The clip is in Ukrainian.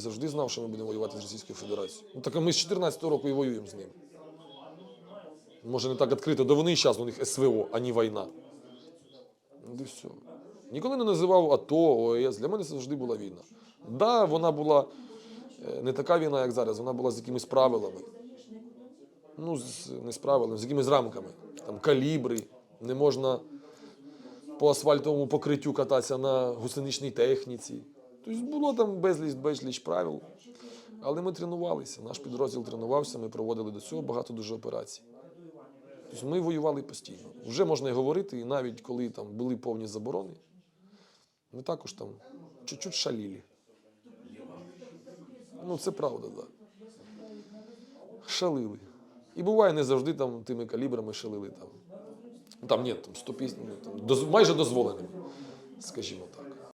завжди знав, що ми будемо воювати з Російською Федерацією. Ну так ми з 14 року і воюємо з ними. Може не так відкрито, до вони і зараз у них СВО, а не війна. Ну, все. Ніколи не називав АТО, ОС. Для мене це завжди була війна. Так, да, вона була е, не така війна, як зараз, вона була з якимись правилами. Ну, з, не з правилами, з якимись рамками. Там калібри, не можна по асфальтовому покриттю кататися на гусеничній техніці. Тобто було там безліч, безліч правил. Але ми тренувалися, наш підрозділ тренувався, ми проводили до цього багато дуже операцій. Тобто ми воювали постійно. Вже можна і говорити, і навіть коли там були повні заборони, ми також там чуть-чуть шаліли. Ну, це правда, так. Да. Шалили. І буває не завжди там тими калібрами шалили там. Там ні, там 150, ну, там, доз, майже дозволеними, скажімо так.